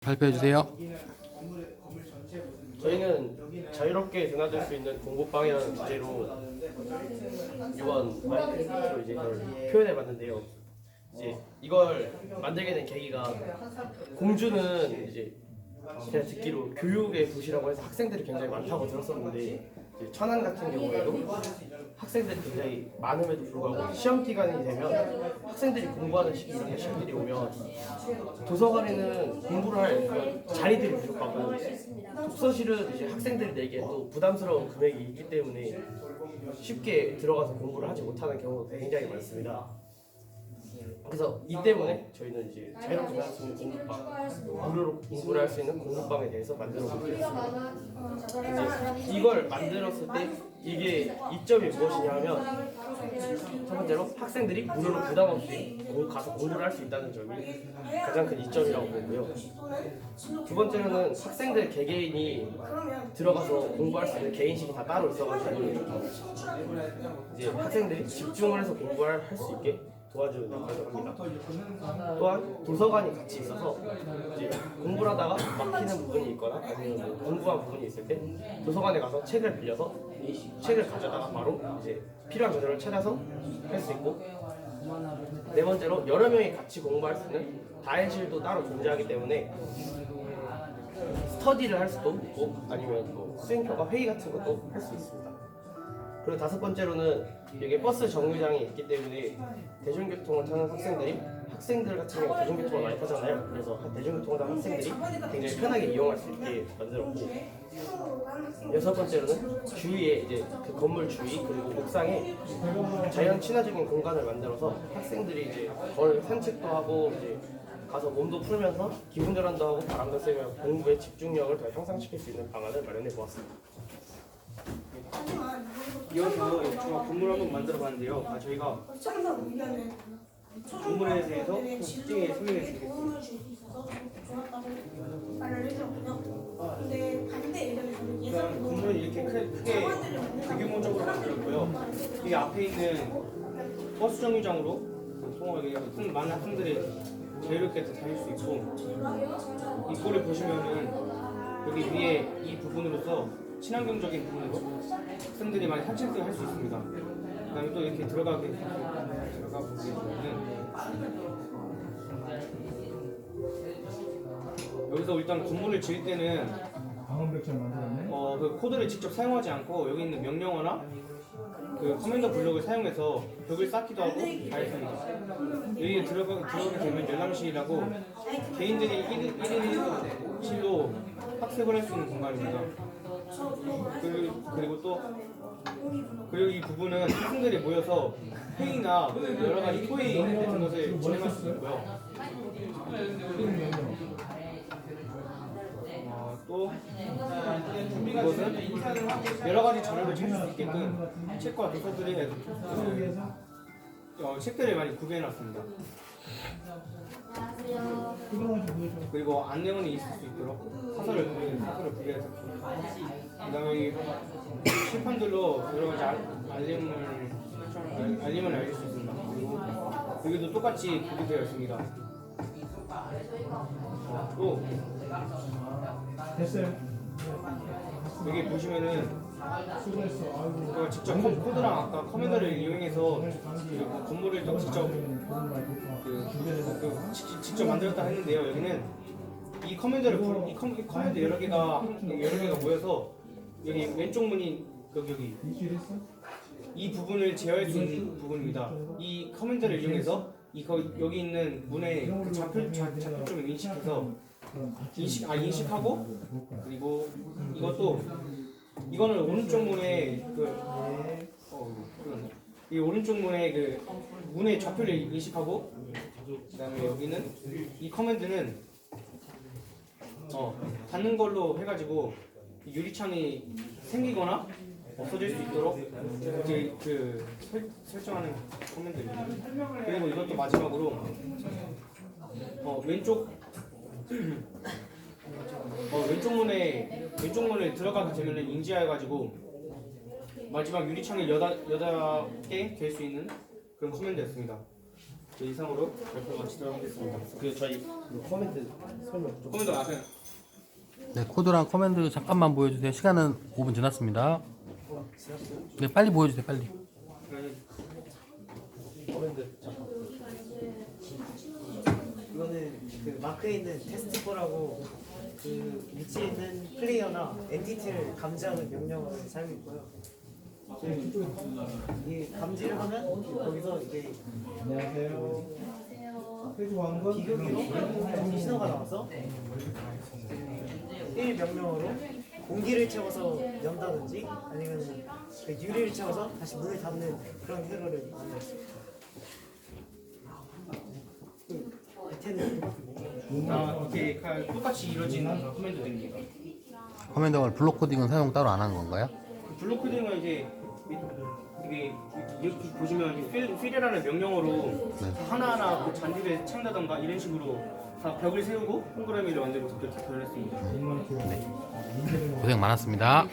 발표해 주세요. 저희는 자유롭게 드나들 수 있는 공부방이라는 주제로 이번 마이크로 이제 표현해 봤는데요. 이제 이걸 만들게 된 계기가 공주는 이제 제가 듣기로 교육의 도시라고 해서 학생들이 굉장히 많다고 들었었는데 천안 같은 경우에도 학생들이 굉장히 많음에도 불구하고 시험 기간이 되면 학생들이 공부하는 시기 이런 시험들이 오면 도서관에는 공부를 할 자리들이 부족하고 독서실은 이제 내기에 또 부담스러운 금액이 있기 때문에 쉽게 들어가서 공부를 하지 못하는 경우가 굉장히 많습니다. 그래서 이 때문에 저희는 이제 수 있는 공부방, 무료로 공부를 할 수 있는 공부방에 대해서 만들어 보게 됐습니다. 이제 이걸 만들었을 때 이게 이점이 무엇이냐 하면 첫 번째로 학생들이 무료로 부담 없이 공- 가서 공부를 할 수 있다는 점이 가장 큰 이점이라고 보고요. 두 번째로는 학생들 개개인이 들어가서 공부할 수 있는 개인식이 다 따로 있어가지고 이제 학생들이 집중을 해서 공부를 할수 있게 도와주는 역할을 합니다. 또한 도서관이 같이 있어서 이제 공부를 하다가 막히는 부분이 있거나 아니면 뭐 궁금한 부분이 있을 때 도서관에 가서 책을 빌려서 책을 가져다가 바로 이제 필요한 자료를 찾아서 할 수 있고 네 번째로 여러 명이 같이 공부할 수 있는 다인실도 따로 존재하기 때문에 스터디를 할 수도 있고 아니면 뭐 수행평가 회의 같은 것도 할 수 있습니다. 그리고 다섯 번째로는 여기 버스 정류장이 있기 때문에 대중교통을 타는 학생들이 학생들 같은 경우 대중교통을 많이 타잖아요. 그래서 대중교통을 타는 학생들이 굉장히 편하게 이용할 수 있게 만들었고 여섯 번째로는 주위에 이제 그 건물 주위 그리고 옥상에 자연 친화적인 공간을 만들어서 학생들이 이제 걸 산책도 하고 이제 가서 몸도 풀면서 기분 전환도 하고 바람도 쐬며 공부에 집중력을 더 향상시킬 수 있는 방안을 마련해 보았습니다. 이어서 중학 건물 한번 만들어 봤는데요. 아, 저희가 건물에 대해서 특징에 설명해 드리겠습니다. 근데 반대 예전에는 일단 예산 건물은 이렇게 크, 크게 대규모적으로 만들었고요. 이 앞에 있는 버스 정류장으로 통하게 큰 많은 학생들이 자유롭게 다닐 수 있고 이 꼴을 보시면은 여기 위에 이 부분으로서 친환경적인 부분으로 학생들이 많이 산책도 할수 있습니다. 그다음에 또 이렇게 들어가게 들어가 보게 되면은 여기서 일단 건물을 지을 때는 방음벽처 만들었네. 어, 그 코드를 직접 사용하지 않고 여기 있는 명령어나 그 커맨더 블록을 사용해서 벽을 쌓기도 하고 다 했습니다. 여기에 들어가, 들어가게 되면 열람실이라고 개인들이 1인, 1인 1실로 학습을 할 수 있는 공간입니다. 그리고, 그리고 또 그리고 이 부분은 학생들이 모여서 회의나 그 여러 가지 토의 같은 것을 진행할 수 있고요. 어, 또 이것은 여러 가지 자료를 찾을 수 있게끔 책과 도서들이 그, 어, 책들을 많이 구비해놨습니다. 그리고 안내문이 있을 수 있도록 사설을 구비 사설을 구비해서 그다음에 이 칠판들로 여러 가지 알- 알림을 알- 알림을 알릴 수 있습니다. 그리고 여기도 똑같이 구비되어 있습니다. 또 됐어요. 여기 보시면은. 그 직접 컴- 코드랑 아까 커맨더를 이용해서 그 건물을 또 직접 그, 그 직- 직접 만들었다 했는데요. 여기는 이 커맨드를 불- 이, 커, 이 커맨드 여러 개가 여러 개가 모여서 여기 왼쪽 문이 여기 여기? 이 부분을 제어할 수 있는 부분입니다. 이 커맨드를 이용해서 이 거, 여기 있는 문의 그 좌표 좌- 좌표점을 인식해서 인식 아 인식하고 그리고 이것도 이거는 오른쪽 문에 그 어, 그러네. 이 오른쪽 문에 그 문의 좌표를 인식하고 그다음에 여기는 이 커맨드는 어 닫는 걸로 해가지고 이 유리창이 생기거나 없어질 수 있도록 그, 그 설, 설정하는 커맨드입니다. 그리고 이것도 마지막으로 어 왼쪽 어, 왼쪽 문에 왼쪽 문에 들어가게 되면은 인지해가지고 마지막 유리창이 여덟 여덟 개될수 있는 그런 커맨드였습니다. 저 이상으로 발표 마치도록 하겠습니다. 그 저희 그 커맨드 설명 좀 코멘트 앞에 네, 코드랑 커맨드 잠깐만 보여주세요. 시간은 5분 지났습니다. 네, 빨리 보여주세요, 빨리. 커맨드 잠깐 이거는 그 마크에 있는 테스트코라고 그 위치에 있는 플레이어나 엔티티를 감지하는 명령어를 사용했고요. 이 감지를 하면 거기서 이제 안녕하세요. 해주고 하는 건 비교기로 신호가 나와서 1 명령어로 공기를 채워서 연다든지 아니면 그 유리를 채워서 다시 문을 닫는 그런 회로를 만들었습니다. 다 이렇게 가- 똑같이 이루어진 코멘트들입니다. 커맨드가 블록 코딩은 사용 따로 안 하는 건가요? 그 블록 코딩은 이제 이게 이렇게 보시면 필, 필이라는 명령어로 하나하나 그 잔디를 찬다던가 이런 식으로 다 벽을 세우고 동그라미를 만들고 그렇게 변했습니다. 고생 많았습니다.